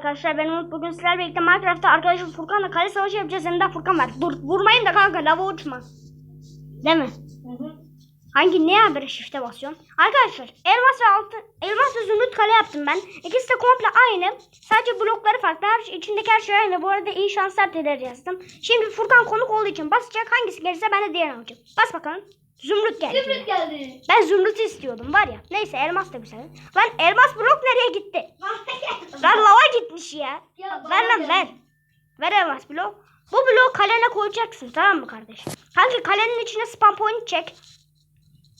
Arkadaşlar ben Umut bugün sizlerle birlikte Minecraft'ta arkadaşım Furkan'la kale savaşı yapacağız. Yanında Furkan var. Dur vurmayın da kanka lava uçma. Değil mi? Hangi ne haberi shift'e basıyorsun? Arkadaşlar elmas ve altın elmas ve zümrüt kale yaptım ben. İkisi de komple aynı. Sadece blokları farklı. Her şey, içindeki her şey aynı. Bu arada iyi şanslar dilerim yazdım. Şimdi Furkan konuk olduğu için basacak. Hangisi gelirse ben de diğerini alacağım. Bas bakalım. Zümrüt geldi. Zümrüt geldi. Ben zümrüt istiyordum var ya. Neyse elmas da güzel. Lan elmas blok nereye gitti? Lan lava gitmiş ya. Ya ver lan ver. Ver elmas blok. Bu bloğu kalene koyacaksın tamam mı kardeşim? Kanka kalenin içine spam point çek.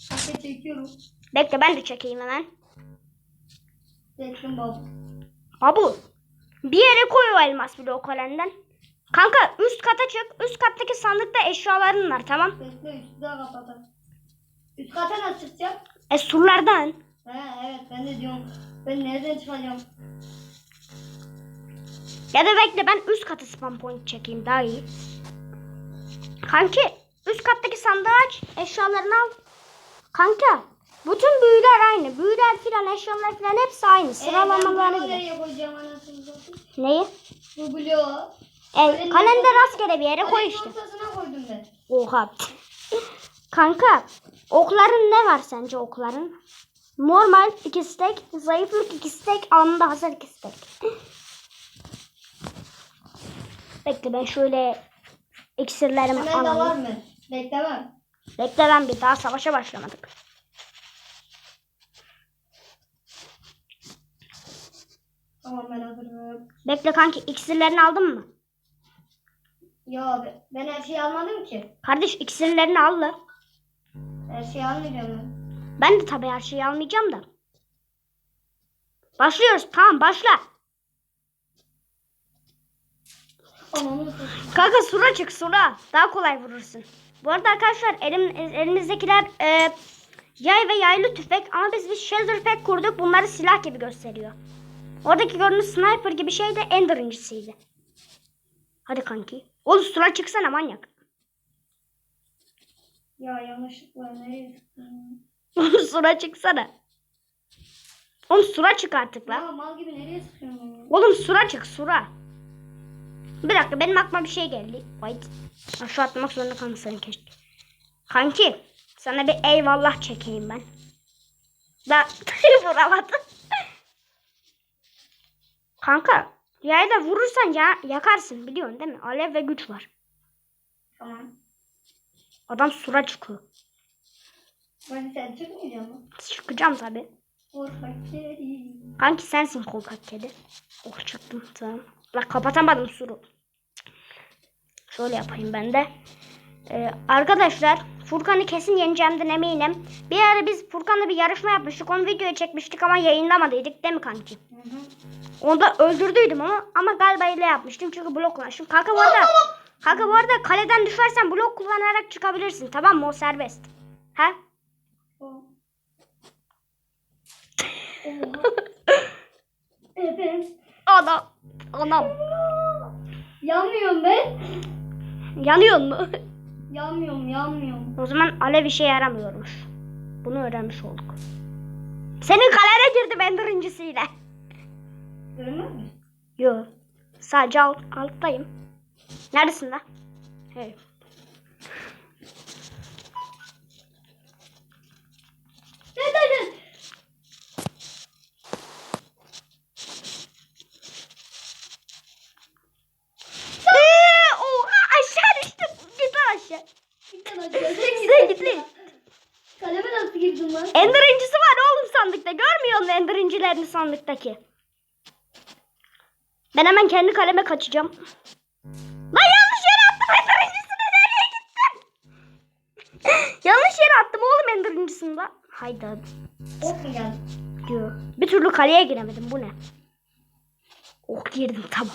Kanka çekiyorum. Bekle ben de çekeyim hemen. Çektim baba. Babu. Bir yere koy o elmas bloğu kalenden. Kanka üst kata çık. Üst kattaki sandıkta eşyaların var tamam. Bekle üstü daha kapatalım. Üst kata nasıl çıkacağım? E surlardan. He evet ben de diyorum. Ben nereden çıkacağım? Ya da bekle ben üst katı spam point çekeyim daha iyi. Kanki üst kattaki sandığı aç. Eşyalarını al. Kanka bütün büyüler aynı. Büyüler filan eşyalar filan hepsi aynı. Sıralamaları Ee, ben bile. nereye koyacağım anasını satayım? Neyi? Bu bloğu. E, kalende rastgele bir yere koy işte. koydum. Oha. Kanka okların ne var sence okların? Normal iki stek, zayıflık iki stek, anında hasar iki stek. Bekle ben şöyle iksirlerimi Hemen de var alayım. mı? Beklemem. Bekle ben bir daha savaşa başlamadık. Tamam ben hazırım. Bekle kanki iksirlerini aldın mı? Ya be- ben her şeyi almadım ki. Kardeş iksirlerini al la. Her şeyi almayacağım ben. Ben de tabii her şeyi almayacağım da. Başlıyoruz. Tamam başla. Anamı satayım. Kanka sura çık sura. Daha kolay vurursun. Bu arada arkadaşlar elim, elimizdekiler e, yay ve yaylı tüfek ama biz bir shelter pack kurduk. Bunları silah gibi gösteriyor. Oradaki gördüğünüz sniper gibi şey de ender incisiydi. Hadi kanki. Oğlum sura çıksana manyak. Ya yanlışlıkla nereye çıktım? Oğlum sura çıksana. Oğlum sura çık artık lan. Ya mal gibi nereye sıkıyorum ya? Oğlum sura çık sura. Bir dakika benim aklıma bir şey geldi. Wait. Aşağı atmak zorunda kalmışsın keşke. Kanki sana bir eyvallah çekeyim ben. Da vuramadım. Kanka yayda vurursan ya yakarsın biliyorsun değil mi? Alev ve güç var. Tamam. Adam sura çıkıyor. Ben sen çıkmayacak mı? Çıkacağım tabi. Kanki sensin korkak kedi. Oh çıktım tamam. La kapatamadım suru. Şöyle yapayım ben de. Ee, arkadaşlar Furkan'ı kesin yeneceğimden eminim. Bir ara biz Furkan'la bir yarışma yapmıştık. Onu videoya çekmiştik ama yayınlamadıydık değil mi kanki? Hı hı. Onu da öldürdüydüm ama ama galiba ile yapmıştım çünkü blok kullanmıştım. Kanka bu arada kanka bu arada kaleden düşersen blok kullanarak çıkabilirsin tamam mı? O serbest. He? Evet. Adam. Anam. Yanmıyorum ben. Yanıyor mu? Yanmıyorum, yanmıyorum. O zaman alev işe yaramıyormuş. Bunu öğrenmiş olduk. Senin kalene girdim ender incisiyle. Görünmez mi? Yo. Sadece alt, alttayım. Neredesin lan? Hey. Neden? Ee, Oha aşağı düştüm. Git lan aşağı. Bir tane aşağı. Sen git lan. Kaleme nasıl girdin lan? Ender incisi var oğlum musun ender incilerini sandıktaki? Ben hemen kendi kaleme kaçacağım. Lan yanlış yere attım ender incisini. Nereye gittim? yanlış yere attım oğlum ender incisini lan. Geldi? diyor. Bir türlü kaleye giremedim. Bu ne? Oh girdim tamam.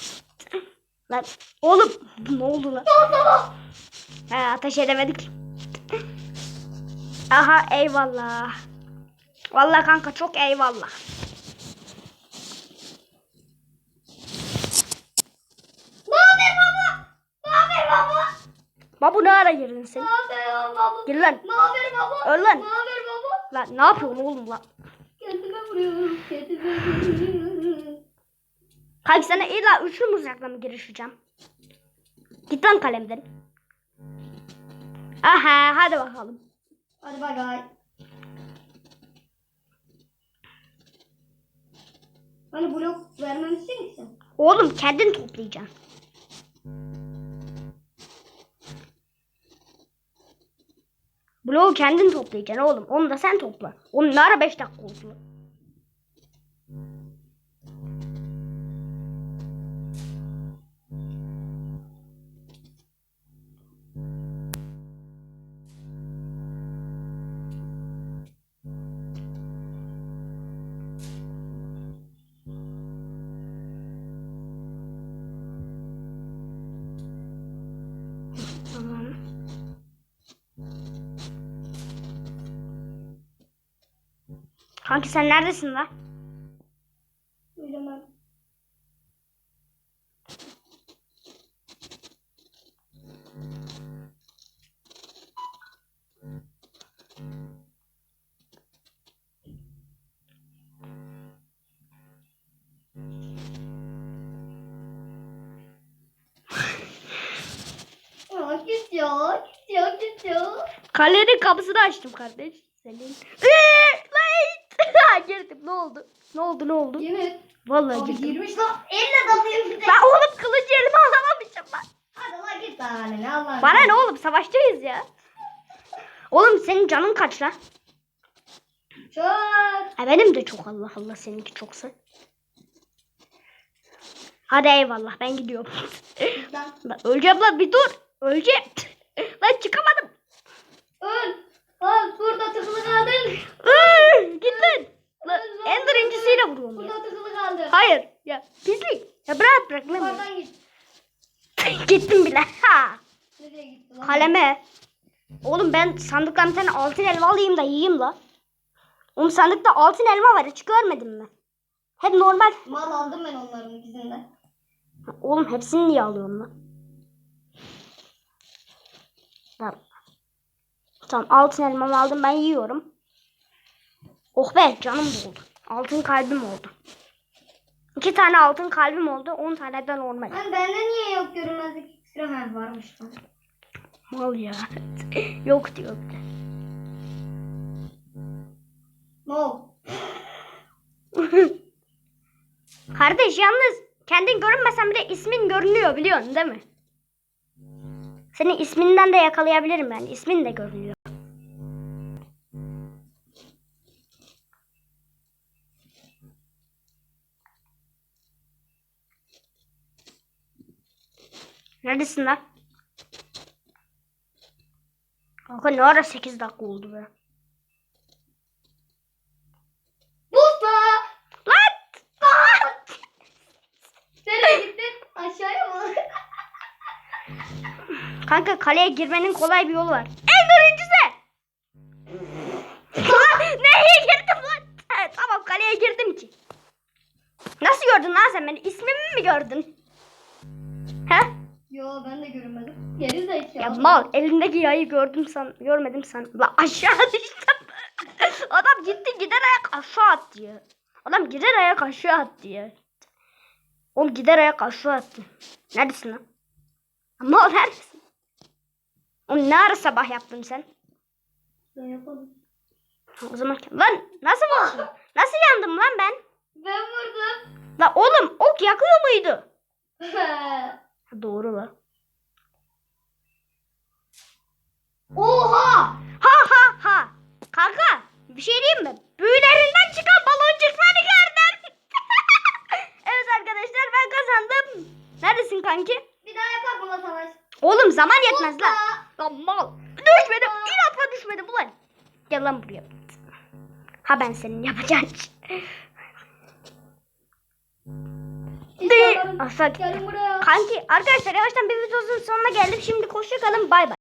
Lan oğlum ne oldu lan? He ateş edemedik. Aha eyvallah. Vallahi kanka çok eyvallah. Ne haber baba? Ne haber baba? Babu ne ara girdin sen? Ne haber baba? Gir lan. Ne haber baba? Öl lan. Ne haber baba? Lan ne yapıyorsun oğlum lan? Kendime vuruyorum. Kendime vuruyorum. Kanki sana illa üçlü mızrakla mı girişeceğim? Git lan kalemden. Aha hadi bakalım. Hadi bay bay. Hani blok vermemişsin ki sen. Oğlum kendin toplayacaksın. Bloğu kendin toplayacaksın oğlum. Onu da sen topla. Onun ne ara 5 dakika oldu? Kanki sen neredesin lan? Bilemem. Ya, git ya. Kalenin kapısını açtım kardeş. Senin. Eee, lan! Girdim ne oldu? Ne oldu ne oldu? Et. Vallahi Abi girdim. girmiş lan. Elle dalıyor bir de. Ben oğlum kılıcı elime alamamışım lan. Hadi lan git lan ne Allah. Bana ne oğlum savaştayız ya. Oğlum senin canın kaç lan? Çok. Ha, benim de çok Allah Allah seninki çoksa. Hadi eyvallah ben gidiyorum. Lan öleceğim lan bir dur. Öleceğim. Lan çıkamadım. öl. Lan burada tıkılı kaldın. Iıı, Git lan. Lan Ender incisiyle vuruyorum ya. Burada tıkılı kaldın. Hayır ya pislik. Ya bırak bırak lan. Oradan git. Gittim bile. Ha. Nereye gitti lan? Kaleme. Oğlum ben sandıktan bir tane altın elma alayım da yiyeyim la. Oğlum sandıkta altın elma var hiç görmedin mi? Hep normal. Mal aldım ben onların ikisinden. Oğlum hepsini niye alıyorum lan? Tamam. Tamam altın elmamı aldım ben yiyorum. Oh be canım doldu. Altın kalbim oldu. İki tane altın kalbim oldu. On tane de normal. Lan bende niye yok görünmezlik iksiri varmış lan. Mal ya. Yok diyor bir de. Oldu? Kardeş yalnız kendin görünmesen bile ismin görünüyor biliyorsun değil mi? Senin isminden de yakalayabilirim ben. İsmin de görünüyor. Neredesin lan? Kanka ne ara 8 dakika oldu be. Buzla! Lan! Nereye gittin? Aşağıya mı? Kanka kaleye girmenin kolay bir yolu var. En birincisi. Lan neye girdim lan? Ha, tamam kaleye girdim ki. Nasıl gördün lan sen beni? İsmimi mi gördün? Yo ben de görünmedim. Geri zekalı. Ya mal elindeki yayı gördüm san görmedim san. La aşağı düştüm. Adam gitti gider ayak aşağı at diyor. Adam gider ayak aşağı at diyor. Oğlum gider ayak aşağı attı. Neredesin lan? Mal neredesin? Oğlum ne ara sabah yaptın sen? Ben. Ha, O zaman lan nasıl vurdun? Nasıl yandım lan ben? Ben vurdum. La oğlum ok yakıyor muydu? Doğru la. Oha! Ha ha ha. Kanka bir şey diyeyim mi? Büyülerinden çıkan baloncukları gördüm. evet arkadaşlar ben kazandım. Neredesin kanki? Bir daha yapak mı lan savaş? Oğlum zaman yetmez lan. Lan mal. Düşmedim. İnatla düşmedim ulan. Gel lan buraya. Ha ben senin. İşte Asla gitti. Kanki arkadaşlar yavaştan bir videomuzun sonuna geldik. Şimdi hoşça kalın. Bay bay.